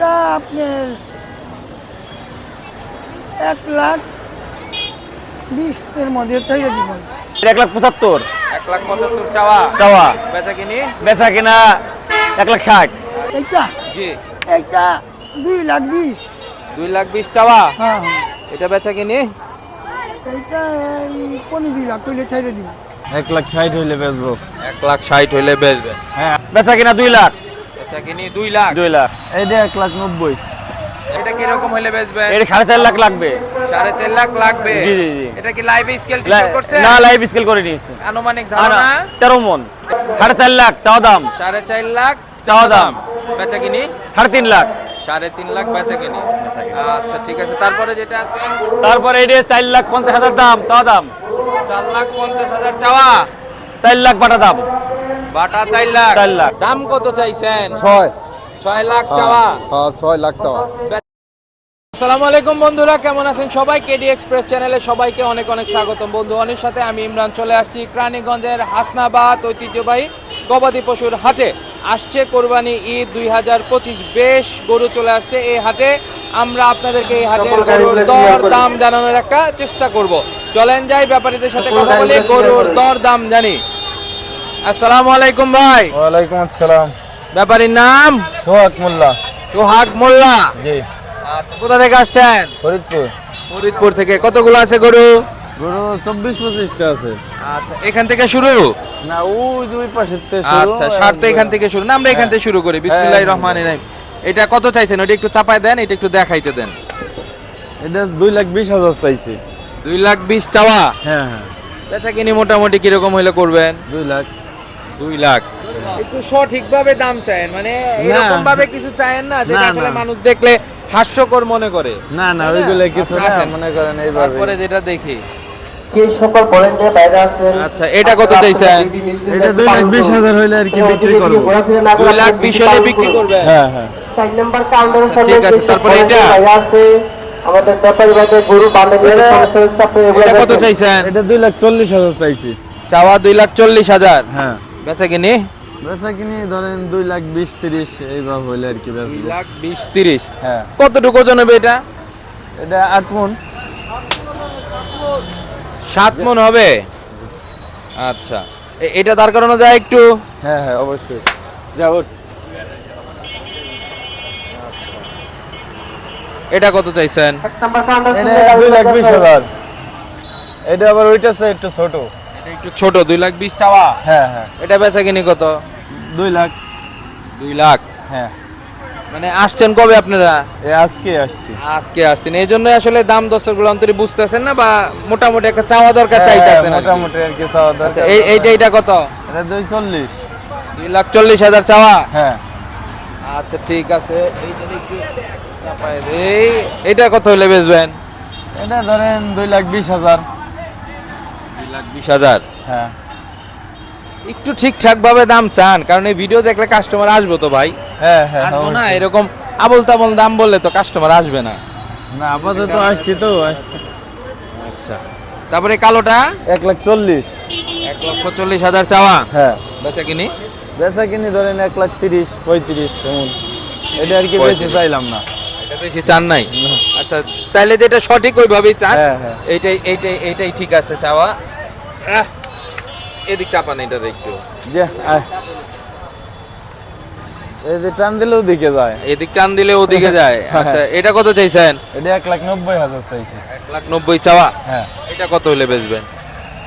এটা আপনার এক লাখ বিশের মধ্যে তৈরি দিব। এক লাখ পঁচাত্তর। এক লাখ পঁচাত্তর চাওয়া। চাওয়া। বেচা কিনি? বেচা কিনা এক লাখ ষাট। এইটা? জি। এইটা দুই লাখ বিশ। দুই লাখ বিশ চাওয়া? হ্যাঁ হ্যাঁ। এটা বেচা কিনি? এইটা পনেরো দুই লাখ কইলে তৈরি দিব। এক লাখ ষাট হইলে বেচবো। এক লাখ ষাট হইলে বেচবেন হ্যাঁ। বেচা কিনা দুই লাখ। কিনি দুই লাখ। দুই লাখ। এইটা এক লাখ নব্বই। এটা হইলে বেচবেন এটা সাড়ে চার লাখ লাগবে। সাড়ে চার লাখ লাগবে? জি, জি, জি। এটা কি লাইভ স্কেল করছে? না লাইভ স্কেল করে নিয়েছে। আনুমানিক ধারণা? তেরো মন। সাড়ে চার লাখ চাওয়া দাম। সাড়ে চার লাখ চাওয়া দাম। বেচা কিনি? সাড়ে তিন লাখ। সাড়ে তিন লাখ বেচা কিনি। আচ্ছা ঠিক আছে। তারপরে যেটা আছে? তারপরে এটা চার লাখ পঞ্চাশ হাজার দাম চাওয়া দাম। চার লাখ পঞ্চাশ হাজার চাওয়া। চার লাখ বাটা দাম। বাটা চার লাখ। চার লাখ। দাম কত চাইছেন? ছয়। ছয় লাখ চাওয়া। হ্যাঁ ছয় লাখ চাওয়া। আসসালামু আলাইকুম বন্ধুরা কেমন আছেন সবাই? কেডি এক্সপ্রেস চ্যানেলে সবাইকে অনেক অনেক স্বাগতম। বন্ধু অনেক সাথে আমি ইমরান চলে আসছি ক্রানীগঞ্জের হাসনাবাদ ঐতিহ্যবাহী গবাদি পশুর হাটে। আসছে কোরবানি ঈদ দুই হাজার পঁচিশ বেশ গরু চলে আসছে এই হাটে। আমরা আপনাদেরকে এই হাটের গরুর দর দাম জানানোর একটা চেষ্টা করব। চলেন যাই ব্যাপারীদের সাথে কথা বলে গরুর দর দাম জানি। আসসালামু আলাইকুম ভাই। ওয়ালাইকুম আসসালাম। ব্যাপারীর নাম? সোহাগ মোল্লা। সোহাগ মোল্লা। জি। আচ্ছা, কোথা থেকে আসছেন? ফরিদপুর। ফরিদপুর থেকে। কতগুলো আছে গরু? গরু চব্বিশ পঁচিশটা আছে। আচ্ছা এখান থেকে শুরু? না ওই দুই পাশে আচ্ছা ষাট এখান থেকে শুরু। না আমরা এখান থেকে শুরু করি। বিসমুল্লাহ রহমান রহিম। এটা কত চাইছেন? ওটা একটু চাপায় দেন এটা একটু দেখাইতে দেন। এটা দুই লাখ বিশ হাজার চাইছি। দুই লাখ বিশ চাওয়া? হ্যাঁ হ্যাঁ। বেচা কিনি মোটামুটি কীরকম হইলে করবেন? দুই লাখ। দুই লাখ। একটু সঠিকভাবে দাম চায়েন মানে এরকম ভাবে কিছু চায়েন না যেটা আসলে মানুষ দেখলে হাস্যকর মনে করে। না না ওইগুলো কিছু আচ্ছা, না মনে করেন এইভাবে। তারপরে যেটা দেখি। যে সকল ভলেন্টিয়ার বাইরে আছেন আচ্ছা এটা কত চাইছেন? এটা দুই লাখ হাজার হইলে আর কি বিক্রি করব। দুই লাখ বিশ হলে বিক্রি করবেন। হ্যাঁ হ্যাঁ। চার নম্বর কাউন্টারের সামনে ঠিক আছে, তারপরে এটা? আছে আমাদের ব্যাপারী ভাইকে গরু বান্ধে সমস্যা হচ্ছে আপনি এগুলো এটা কত চাইছেন? এটা দুই লাখ চল্লিশ হাজার চাইছি। চাওয়া দুই লাখ চল্লিশ হাজার। হ্যাঁ। বেচা কিনি? বেচা কিনি ধরেন দুই লাখ বিশ তিরিশ এইভাবে হইলে আর কি দুই বেচবো লাখ বিশ তিরিশ? হ্যাঁ। কতটুকু ওজন হবে এটা? এটা আট মন। সাত মন হবে? আচ্ছা। এটা দাঁড় করানো যায় একটু? হ্যাঁ হ্যাঁ অবশ্যই। যাও এটা কত চাইছেন? এটা দুই লাখ বিশ হাজার। এটা আবার ওইটা একটু ছোট। একটু ছোট দুই লাখ বিশ চাওয়া? হ্যাঁ হ্যাঁ। এটা বেচা কিনি কত? দুই লাখ। দুই লাখ? হ্যাঁ। মানে আসছেন কবে আপনারা? আজকে আসছি। আজকে আসছেন। এই জন্য আসলে দাম দশেরগুলো অন্তরে বুঝতেছেন না বা মোটামুটি একটা চাওয়া দরকার হ্যাঁ, চাইতেছেন মোটামুটি আর কি চাওয়া আচ্ছা দরকার এই এইটা এইটা কত? এটা দুই চল্লিশ। দুই লাখ চল্লিশ হাজার চাওয়া? হ্যাঁ। আচ্ছা ঠিক আছে। একটু এই এটা কত হলে বেচবেন? এটা ধরেন দুই লাখ বিশ হাজার। বিশ হাজার। হ্যাঁ। একটু ঠিকঠাক ভাবে দাম চান কারণ এই ভিডিও দেখলে কাস্টমার আসব তো ভাই। হ্যাঁ হ্যাঁ আসব না এরকম আবল তাবল দাম বললে তো কাস্টমার আসবে না। না আপাতত আসছি তো আচ্ছা। তারপরে কালোটা? এক লাখ চল্লিশ। এক লক্ষ চল্লিশ হাজার চাওয়া। হ্যাঁ। বেচা কিনি? বেচা কিনি ধরেন এক লাখ তিরিশ পঁয়ত্রিশ এমন। এটা আর কি বেশি চাইলাম না। এটা বেশি চান নাই? আচ্ছা তাইলে যেটা সঠিক ওইভাবেই চান। হ্যাঁ, হ্যাঁ। এইটাই এইটাই এইটাই ঠিক আছে চাওয়া। এদিক চাপান এটার একটু। যে যে টান দিলেও দিকে যায়। এদিক টান দিলে ওদিকে যায়। হ্যাঁ। আচ্ছা এটা কত চাইছেন? এটা এক লাখ নব্বই হাজার চাইছি। এক লাখ নব্বই চাওয়া? হ্যাঁ। এটা কত হলে বেচবেন?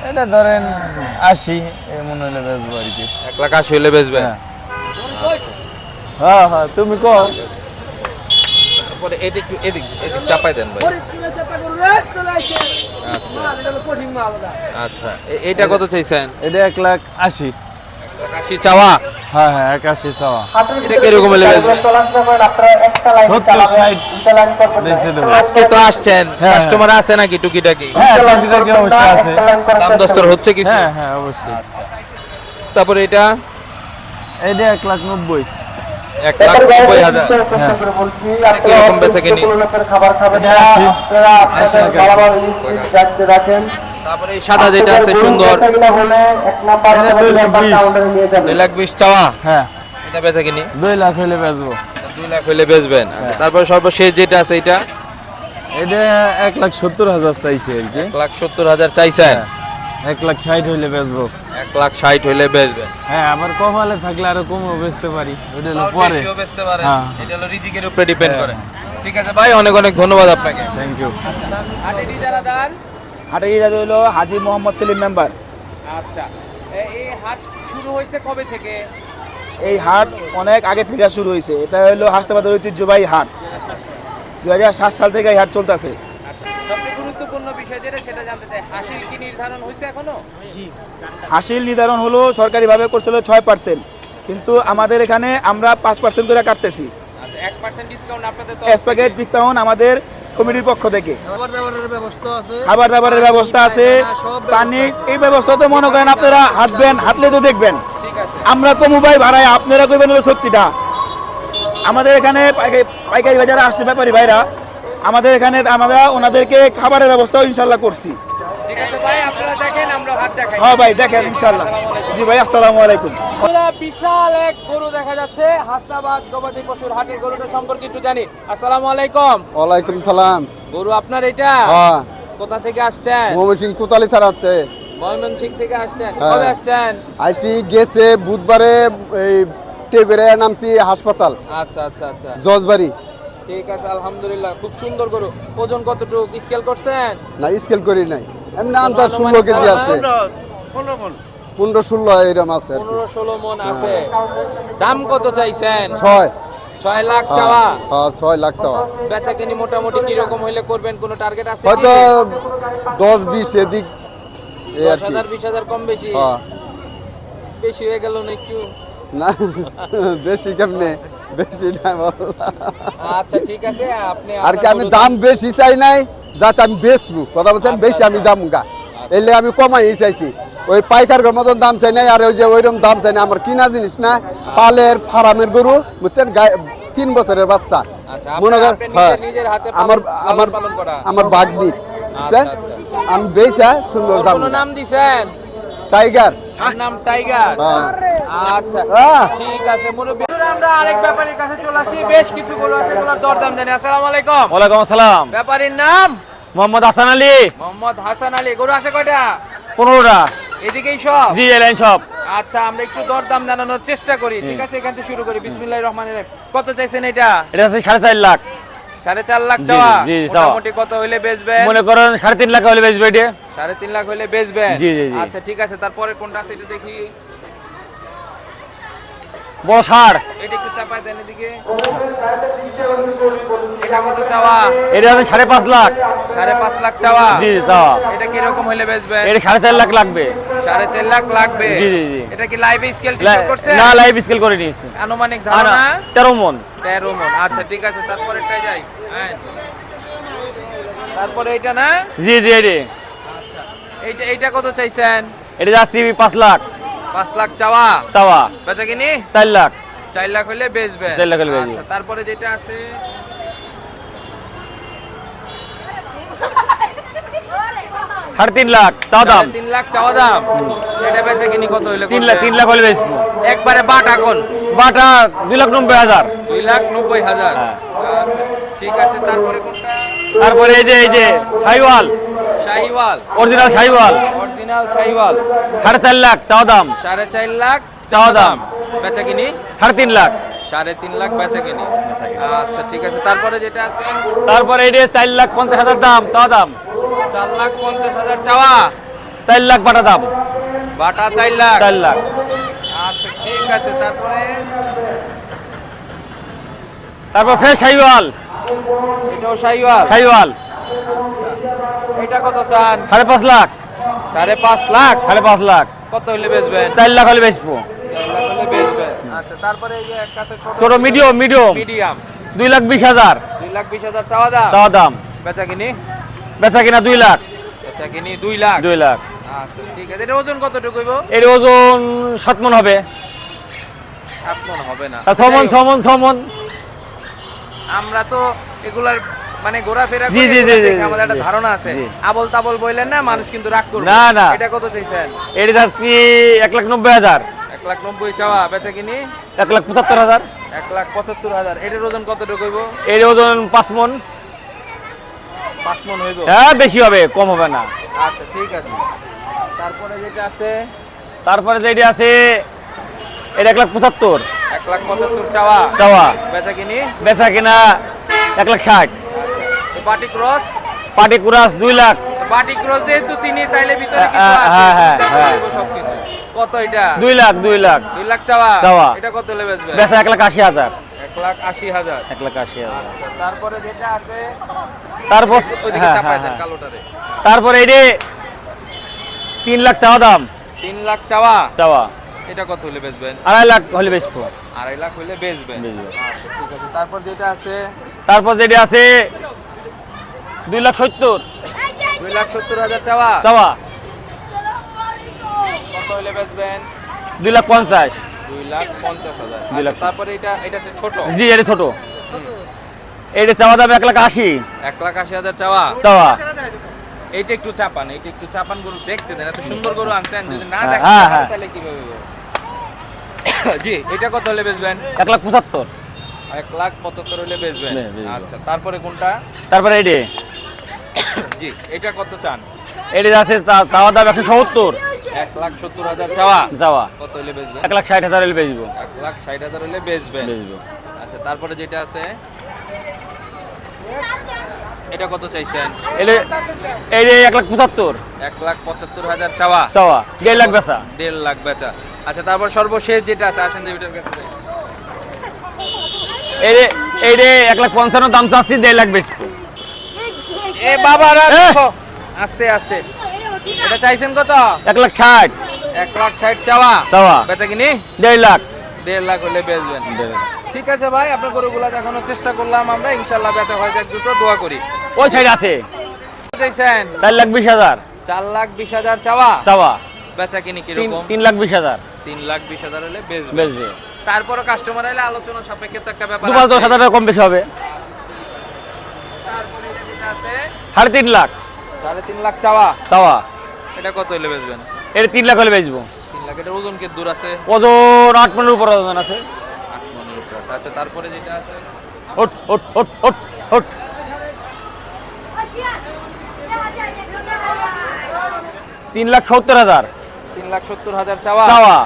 এটা ধরেন আশি এমন হলে বেচবো আর কি। এক লাখ আশি হলে বেচবেন? হ্যাঁ। হ্যাঁ হ্যাঁ তুমি কো তারপরে এটা একটু এদিক এদিক চাপাই দেন ভাই। আচ্ছা এটা কত চাইছেন? এটা এক লাখ আশি। চাওয়া? হ্যাঁ হ্যাঁ এক আশি চাওয়া। এটা কীরকম সত্তর, ষাট আজকে তো আসছেন। হ্যাঁ। কাস্টমার আছে নাকি টুকিটাকি? হ্যাঁ টুকিটাকি অবশ্যই আছে। একটা লাইন করবেন দাম দস্তর হচ্ছে কিছু? হ্যাঁ হ্যাঁ অবশ্যই। তারপরে এটা? এটা এক লাখ নব্বই। এক লাখ নব্বই হাজার। হ্যাঁ। কীরকম কিনি? খাবার খাবেন। রাখেন। তারপরে সাদা যেটা আছে সুন্দর। গরু বেচাকেনা হলে এক নাম্বার এটা অথবা দুই দুই লাখ বিশ। কাউন্টারে নিয়ে যাবেন। দুই লাখ বিশ চাওয়া? হ্যাঁ। এটা বেচা কিনি? দুই লাখ হলে বেচবো। দুই লাখ হইলে বেচবেন। তারপরে সর্বশেষ যেটা আছে এটা? এটা এক লাখ সত্তর হাজার চাইছে আর কি। এক লাখ সত্তর হাজার চাইছেন? এক লাখ ষাট হইলে বেচবো। এক লাখ ষাট হইলে বেচবেন হ্যাঁ আবার কপালে থাকলে আরও কমও বেচতে পারি। ওটা হলো পরে। বেচতে পারেন হ্যাঁ। এটা হলো রিজিকের উপরে ডিপেন্ড করে। ঠিক আছে ভাই অনেক অনেক ধন্যবাদ আপনাকে। থ্যাংক ইউ হাটের যারা দান? হাটে যাতে হলো হাজি মোহাম্মদ সেলিম মেম্বার আচ্ছা। এই হাট শুরু হয়েছে কবে থেকে? এই হাট অনেক আগে থেকে শুরু হয়েছে। এটা হলো হাসনাবাদের ঐতিহ্যবাহী হাট। দু হাজার সাত সাল থেকে এই হাট চলতেছে। আচ্ছা গুরুত্বপূর্ণ বিষয় যেটা সেটা জানতে চাই। হাসিল কি নির্ধারণ হয়েছে এখনও? হাসিল নির্ধারণ হলো সরকারিভাবে করছিল ছয় পার্সেন্ট কিন্তু আমাদের এখানে আমরা পাঁচ পার্সেন্ট করে কাটতেছি। আচ্ছা এক পার্সেন্ট ডিসকাউন্ট আপনাদের তো এসপ্যাকেট ডিসকাউন্ট আমাদের কমিটির পক্ষ থেকে। খাবার দাবারের ব্যবস্থা আছে। খাবার দাবারের ব্যবস্থা আছে পানি এই ব্যবস্থা তো মনে করেন আপনারা হাঁটবেন হাঁটলে তো দেখবেন। আমরা তো মোবাইল ভাড়াই আপনারা করবেন হলো সত্যিটা। আমাদের এখানে পাইকারি- পাইকারি বাজারে আসছে ব্যাপারী ভাইরা। আমাদের এখানে আমরা ওনাদেরকে খাবারের ব্যবস্থাও ইনশাল্লাহ করছি। ঠিক আছে ভাই আপনারা দেখেন আমরা হাট দেখাই। হ্যাঁ ভাই দেখেন ইনশাল্লাহ জি ভাই আসসালামু আলাইকুম। বিশাল এক গরু দেখা যাচ্ছে হাসনাবাদ গবাদি পশুর হাটে গরুটা সম্পর্কে একটু জানি। আসসালামু আলাইকুম। ওয়ালাইকুম সালাম। গরু আপনার এটা? হ্যাঁ। কোথা থেকে আসছেন? মোহাম্মদ সিং কোতালি থানাতে। ময়মনসিং থেকে আসছেন। হ্যাঁ। কবে আসছেন? আইসি গেছে বুধবারে এই টেগরে নামছি হাসপাতাল। আচ্ছা আচ্ছা আচ্ছা। জজবাড়ি। ঠিক আছে আলহামদুলিল্লাহ। খুব সুন্দর গরু। ওজন কতটুকু? স্কেল করছেন? না স্কেল করি নাই। এমনি আন্দাজ ষোলো কেজি আছে। পনেরো ষোলো এরম আছে পনেরো ষোলো মন আছে। দাম কত চাইছেন? ছয়। ছয় লাখ হ্যাঁ, চাওয়া? হ্যাঁ ছয় লাখ চাওয়া। বেচা কিনি মোটামুটি কীরকম হইলে করবেন? কোনো টার্গেট আছে হয়তো দশ বিশ এদিক দশ হাজার বিশ হাজার কম বেশি? হ্যাঁ। বেশি হয়ে গেল না একটু? না বেশি কেমনে? বেশি না আচ্ছা ঠিক আছে আপনি আর কি আমি দাম বেশি চাই নাই যাতে আমি বেচবো। কথা বলছেন বেশি আমি যামগা এলে আমি কমাই চাইছি। ওই পাইকার মতন দাম চাই নাই আর ওই যে ওইরকম দাম চাই না আমার কিনা জিনিস না পালের ফার্মের গরু বুঝছেন? তিন বছরের বাচ্চা। আচ্ছা, মনে কর হ্যাঁ, আমার আমার আমার বাগনি বুঝছেন? আচ্ছা। আমি বেচা সুন্দর দাম নাম দিছেন? টাইগার। নাম টাইগার। হ্যাঁ। আচ্ছা। ঠিক আছে মুরব্বী আমরা আরেক ব্যাপারীর কাছে চলে আসি। বেশ কিছু গরু আছে এগুলোর দরদাম জানি। আসসালামু আলাইকুম। ওয়ালাইকুম আসসালাম। ব্যাপারীর নাম? মোহাম্মদ হাসান আলী। মোহাম্মদ হাসান আলী। গরু আছে কয়টা? পনেরোটা। এদিকেই সব? জি এলাইন সব। আচ্ছা আমরা একটু দরদাম জানানোর চেষ্টা করি। ঠিক আছে এখান থেকে শুরু করি। বিসমিল্লাহ রহমান কত চাইছেন এটা? এটা আছে সাড়ে চার লাখ। সাড়ে চার লাখ জি, চাওয়া? জি, জি, মোটামুটি কত হইলে বেচবেন? মনে করেন সাড়ে তিন লাখ হলে বেচবে এটা। সাড়ে তিন লাখ জি, জি। আচ্ছা ঠিক আছে তারপরে কোনটা আছে এটা দেখি। বড় ষাড় এটা একটু চাপায় দেন এদিকে। এটা কত চাওয়া? এটা আছে সাড়ে পাঁচ লাখ। সাড়ে পাঁচ লাখ চাওয়া? জি চাওয়া। এটা কীরকম হইলে বেচবেন এটা সাড়ে চার লাখ লাগবে। সাড়ে চার লাখ লাগবে? জি, জি, জি। এটা কি লাইভ স্কেল করছে? না লাইভ স্কেল করে নিয়েছে। আনুমানিক ধারণা? তেরো মন। তেরো মন। আচ্ছা ঠিক আছে তারপরে যাই। হ্যাঁ। তারপরে এইটা না? জি জি এটি এইটা এইটা কত চাইছেন? এটা যাচ্ছি পাঁচ লাখ। পাঁচ লাখ চাওয়া। চাওয়া। বেচা কিনি? চার লাখ। চার লাখ হলে বেচবেন চার লাখ হলে বেচবো। আচ্ছা তারপরে যেটা আছে? সাড়ে তিন লাখ চাওয়া দাম। তিন লাখ চাওয়া দাম। এটা বেচা কিনি কত হইলে তিন লাখ তিন লাখ হলে বেচবো। একবারে বাট এখন বাটা দুই লাখ নব্বই হাজার। দুই লাখ নব্বই হাজার। হ্যাঁ। আচ্ছা, ঠিক আছে তারপরে কোনটা? তারপরে এই যে এই যে শাহিওয়াল শাহিওয়াল। অরিজিনাল শাহিওয়াল। অরিজিনাল শাহিওয়াল। সাড়ে চার লাখ চাওয়া দাম। সাড়ে চার লাখ চাওয়া দাম। বেচা কিনি? সাড়ে তিন লাখ। সাড়ে তিন লাখ বেচা কিনি। আচ্ছা ঠিক আছে। তারপরে যেটা আছে? তারপরে যে চার লাখ পঞ্চাশ হাজার দাম চাওয়া দাম। চার লাখ পঞ্চাশ হাজার চাওয়া। চার লাখ বাটা দাম। বাটা চার লাখ। চার লাখ। আচ্ছা ঠিক আছে। তারপরে? তারপর ফের শাহিওয়াল। এটাও শাহিওয়াল। শাহিওয়াল। এটা কত চান? সাড়ে পাঁচ লাখ। সাড়ে পাঁচ লাখ? সাড়ে পাঁচ লাখ। কত হলে বেচবেন? চার লাখ হলে বেচবো। আচ্ছা তারপরে এই যে একটা ছোট মিডিয়াম মিডিয়াম মিডিয়াম দুই লাখ বিশ হাজার। দুই লাখ বিশ হাজার চাওয়া দাম? চাওয়া দাম। বেচা কিনি? বেচা কিনা দুই লাখ। বেচা কিনি দুই লাখ। দুই লাখ। আচ্ছা ঠিক আছে। এটা ওজন কতটুকু এর ওজন সাত মন হবে। সাত মন হবে না। ছমন ছমন ছমন আমরা তো এগুলার মানে ঘোরাফেরা জি, করি, জি, জি, আমাদের একটা ধারণা আছে। আবল তাবল বললেন না মানুষ কিন্তু রাগ করবে। না, না। এটা কত চাইছেন? এর যাচ্ছি এক লাখ নব্বই হাজার। এক লাখ নব্বই চাওয়া বেচা কিনি? এক লাখ পঁচাত্তর হাজার। এক লাখ পঁচাত্তর হাজার। এটার ওজন কতটুকু হইব? এর ওজন পাঁচ মন। পাঁচ মন হইব? হ্যাঁ বেশি হবে কম হবে না। আচ্ছা ঠিক আছে। তারপরে যেটা আছে? তারপরে যেটি আছে এটা এক লাখ পঁচাত্তর। এক লাখ পঁচাত্তর চাওয়া। চাওয়া। বেচা কিনি? বেচা কিনা এক লাখ ষাট। বাটি ক্রস? পাটি কুরাস দুই লাখ। বাটি ক্রস যেহেতু চিনি তাইলে ভিতরে কিছু হ্যাঁ, আছে। হ্যাঁ, হ্যাঁ, হ্যাঁ। সবকিছু। কত এটা? দুই লাখ দুই লাখ। দুই লাখ চাওয়া? চাওয়া। এটা কত হলে বেচবে? বেচা এক লাখ আশি হাজার। এক লাখ আশি হাজার। এক লাখ আশি হাজার। আচ্ছা, তারপরে যেটা আছে তারপর ওইদিকে হ্যাঁ চাপায় হ্যাঁ দেন হ্যাঁ। কালোটারে। তারপরে এটি তিন লাখ চাওয়া দাম। তিন লাখ চাওয়া? চাওয়া। এটা কত হলে বেচবেন? আড়াই লাখ হলে বেচবো। আড়াই লাখ হলে বেচবেন। বেচবো। আচ্ছা ঠিক আছে। তারপর যেটা আছে? তারপর যেটা আছে দুই লাখ সত্তর। দুই লাখ সত্তর হাজার চাওয়া। চাওয়া। কত হলে বেচবেন? দুই লাখ পঞ্চাশ। দুই লাখ পঞ্চাশ হাজার। দুই লাখ। আচ্ছা, তারপরে এটা এটা ছোট। জি এটা ছোট। এটা চাওয়া দাম এক লাখ আশি। এক লাখ আশি হাজার চাওয়া। চাওয়া। এইটা একটু চাপান এইটা একটু চাপান গরু দেখতে দেন এত সুন্দর গরু আনছেন যদি না হ্যাঁ, দেখেন হ্যাঁ, তাহলে হ্যাঁ। তাহলে কীভাবে হবে? জি এটা কত হলে বেচবেন? এক লাখ পঁচাত্তর। এক লাখ পঁচাত্তর হলে বেচবেন? আচ্ছা তারপরে কোনটা? তারপরে এটি জি এটা কত চান? এটি আছে চাওয়া দাম একশো সত্তর। এক লাখ সত্তর হাজার চাওয়া? চাওয়া। কত হলে বেচবেন? এক লাখ ষাট হাজার হলে বেচবো। এক লাখ ষাট হাজার হলে বেচবেন। বেচবো। আচ্ছা তারপরে যেটা আছে? এটা কত চাইছেন? এলে এই এক লাখ পঁচাত্তর। এক লাখ পঁচাত্তর হাজার চাওয়া। চাওয়া। দেড় লাখ বেচা। দেড় লাখ বেচা। আচ্ছা তারপর সর্বশেষ যেটা আছে আসেন দেবিটার কাছে। এই রে এক লাখ পঞ্চান্ন দাম চাচ্ছি দেড় লাখ বেচবো এ বাবারা আস্তে আস্তে। এটা চাইছেন কত? এক লাখ ষাট। এক লাখ ষাট চাওয়া? চাওয়া। বেচা কিনি? দেড় লাখ। দেড় লাখ হলে বেচবেন। ঠিক আছে ভাই আপনার গরুগুলা দেখানোর চেষ্টা করলাম আমরা। ইনশাল্লাহ বেচা হয় এক দুটো দোয়া করি। ওই সাইড আছে। চাইছেন? চার লাখ বিশ হাজার। চার লাখ বিশ হাজার চাওয়া? চাওয়া। বেচা কিনি কীরকম? তিন লাখ বিশ হাজার। তিন লাখ বিশ হাজার হলে বেচবেন। বেচবে। তারপরে কাস্টমার এলে আলোচনা সাপেক্ষে তো একটা ব্যাপার দু পাঁচ দশ আছে। হাজার টাকা কম বেশি হবে। তারপরে যেটা আছে সাড়ে তিন লাখ। সাড়ে তিন লাখ চাওয়া। চাওয়া। এটা কত হলে বেচবেন? এটা তিন লাখ হলে বেচবো। তিন লাখ এটা ওজন কে দূর আছে? ওজন আট মনের উপর ওজন আছে। আট মনের উপর আছে। আচ্ছা তারপরে যেটা আছে? ওট ওট ওট ওট ওট। তিন লাখ সত্তর হাজার। তিন লাখ সত্তর হাজার চাওয়া। চাওয়া।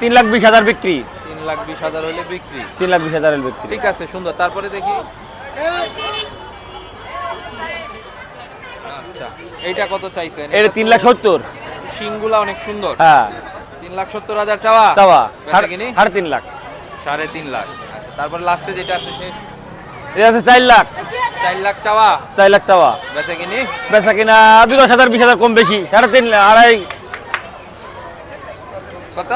তিন লাখ বিশ হাজার বিক্রি। লাখ বিশ হাজার হলে বিক্রি। তিন লাখ বিশ হাজার হলে বিক্রি। ঠিক আছে সুন্দর। তারপরে দেখি। আচ্ছা এইটা কত চাইছেন? এটা তিন লাখ সত্তর। শিংগুলা অনেক সুন্দর। হ্যাঁ। তিন লাখ সত্তর হাজার চাওয়া? চাওয়া। সাড়ে তিন লাখ। সাড়ে তিন লাখ। তারপর লাস্টে যেটা আছে শেষ? এটা আছে চার লাখ। চার লাখ চাওয়া? চার লাখ চাওয়া। বেচা কিনি? বেচা কিনা দুই দশ হাজার বিশ হাজার কম বেশি। সাড়ে তিন লাখ আড়াই। কত?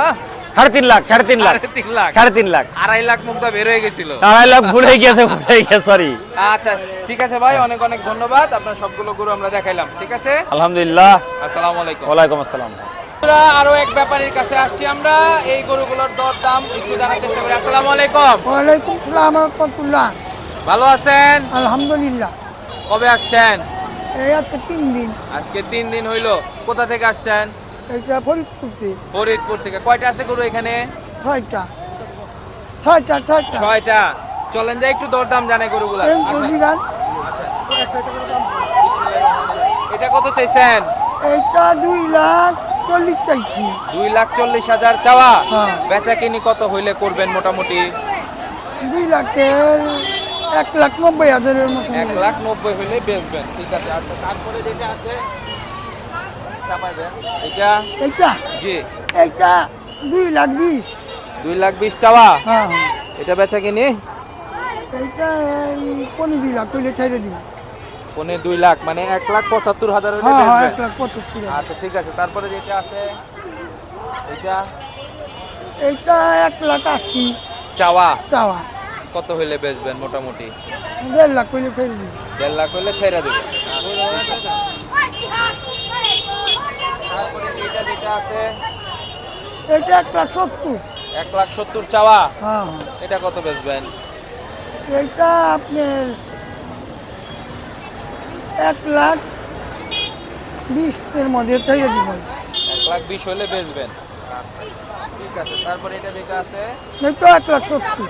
সাড়ে তিন লাখ সাড়ে তিন লাখ। তিন লাখ। সাড়ে তিন লাখ। আড়াই লাখ মুক্তা বের হয়ে গেছিল। আড়াই লাখ ভুল হয়ে হয়ে গিয়েছে সরি আচ্ছা ঠিক আছে ভাই অনেক অনেক ধন্যবাদ। আপনার সবগুলো গরু আমরা দেখাইলাম ঠিক আছে? আলহামদুলিল্লাহ। আসসালামু আলাইকুম। ওয়ালাইকুম আসসালাম। আরও এক ব্যাপারীর কাছে আসছি আমরা। এই গরুগুলোর দর দাম একটু জানার চেষ্টা করি। আসসালামু আলাইকুম। ওয়ালাইকুম সালাম রহমতুল্লাহ। ভালো আছেন? আলহামদুলিল্লাহ। কবে আসছেন? এই আজকে তিন দিন। আজকে তিন দিন হইল। কোথা থেকে আসছেন? এটা ফরিদপুরতে ফরিদপুর থেকে। কয়টা আছে গরু এখানে? ছয়টা। ছয়টা ছয়টা। ছয়টা। চলেন যাই একটু দরদাম জানে গরুগুলা এটা কত চাইছেন? এইটা দুই লাখ চল্লিশ চাইছি। দুই লাখ চল্লিশ হাজার চাওয়া। হ্যাঁ। বেচা কিনি কত হইলে করবেন মোটামুটি? দুই লাখের এক লাখ নব্বই হাজারের মতো। এক লাখ নব্বই হইলে বেচবেন। ঠিক আছে আচ্ছা তারপরে যেটা আছে চাপাই এটা জি। এইটা দুই লাখ বিশ। দুই লাখ বিশ চাওয়া? হ্যাঁ এটা বেচা কিনি? এইটা পনেরো দুই লাখ কইলে ছেড়ে দিন পনে দুই লাখ মানে এক লাখ পঁচাত্তর হাজার হইলে হ্যাঁ হ্যাঁ আচ্ছা ঠিক আছে। তারপরে যেটা আছে? এটা এক লাখ আশি। চাওয়া? চাওয়া। কত হইলে বেচবেন মোটামুটি? দেড় লাখ কইলে ছেড়ে দিন দেড় লাখ হইলে ছেড়ে দেবে। তারপরে এটা যেটা আছে এইটা এক লাখ সত্তর। এক লাখ সত্তর চাওয়া? হ্যাঁ। এটা কত বেচবেন? এইটা আপনার এক লাখ বিশের মধ্যে ছেড়ে দিবেন এক লাখ বিশ হইলে বেচবেন। ঠিক আছে তারপরে এটা যেটা আছে? এইটা এক লাখ সত্তর।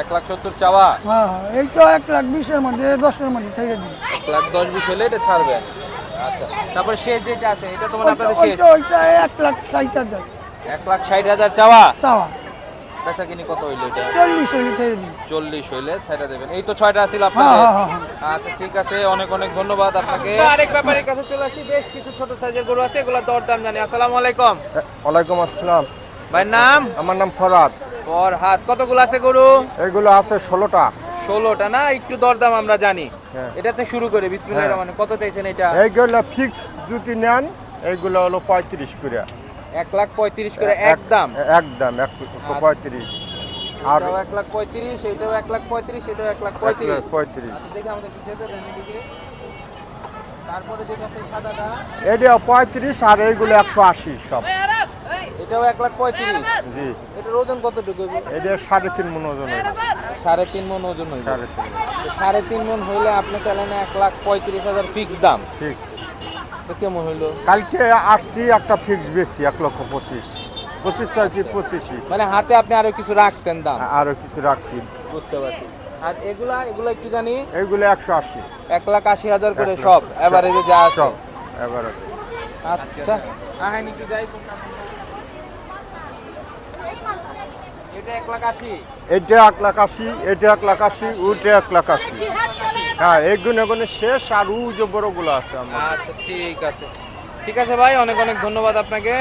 এক লাখ সত্তর চাওয়া? হ্যাঁ হ্যাঁ এই এক লাখ বিশের মধ্যে দশের মধ্যে ছেড়ে দিন এক লাখ দশ বিশ হলে এটা ছাড়বে আচ্ছা তারপরে শেষ যেটা আছে এটা তো মানে আপনাদের শেষ? ওইটা ওইটা এক লাখ ষাট হাজার। এক লাখ ষাট হাজার চাওয়া? চাওয়া। বেচা কিনি কত হইল এটা? চল্লিশ হইলে ছেড়ে দিন। চল্লিশ হইলে ছাইটা দেবেন। এই তো ছয়টা ছিল হ্যাঁ আপনাদের। হ্যাঁ হ্যাঁ আচ্ছা ঠিক আছে অনেক অনেক ধন্যবাদ আপনাকে। আরেক ব্যাপারের কাছে চলে আসি বেশ কিছু ছোট সাইজের গরু আছে এগুলো দরদাম জানি। আসসালামু আলাইকুম। ওয়ালাইকুম আসসালাম। ভাই নাম? আমার নাম ফরাদ ওর হাত কতগুলো আছে গরু? এগুলো আছে ষোলোটা। ষোলোটা না? একটু দরদাম আমরা জানি। হ্যাঁ। এটাতে শুরু করে। বিসমিল্লাহির হ্যাঁ। রহমানির কত চাইছেন এটা? এইগুলো ফিক্স যদি নেন এইগুলো হলো পঁয়ত্রিশ করে। এক লাখ পঁয়ত্রিশ করে একদম একদম? এক পঁয়ত্রিশ। আর এক লাখ পঁয়ত্রিশ এটাও এক লাখ পঁয়ত্রিশ এটাও এক লাখ পঁয়ত্রিশ। পঁয়ত্রিশ। দেখে আমাদের পিছিয়ে দেন এদিকে। তারপরে যেটা আছে সাদাটা এটা পঁয়ত্রিশ আর এইগুলো একশো আশি সব। এটাও এক লাখ পঁয়ত্রিশ। জি। এটার ওজন কতটুকু? এটা সাড়ে তিন মন ওজন। সাড়ে তিন মন ওজন হইবে সাড়ে তিন মন। হইলে আপনি চাইলেন এক লাখ পঁয়ত্রিশ হাজার ফিক্স দাম। ফিক্স কেমন হইল? কালকে আসছি একটা ফিক্স বেশি এক লক্ষ পঁচিশ। পঁচিশ চাইছি পঁচিশই। মানে হাতে আপনি আরও কিছু রাখছেন দাম। আরও কিছু রাখছি। বুঝতে পারছি। আর এগুলা এগুলা একটু জানি? এইগুলো একশো আশি। এক লাখ আশি হাজার করে সব সব। এভারেজে যা সব এবারে আচ্ছা। আহেন একটু যাই। এটা এক লাখ আশি। এটা এক লাখ আশি এক লাখ ওইটা এক লাখ আশি। হ্যাঁ গুণে গুণে শেষ আর ও যে বড়গুলো আছে আমার। আচ্ছা ঠিক আছে। ঠিক আছে ভাই অনেক অনেক ধন্যবাদ আপনাকে।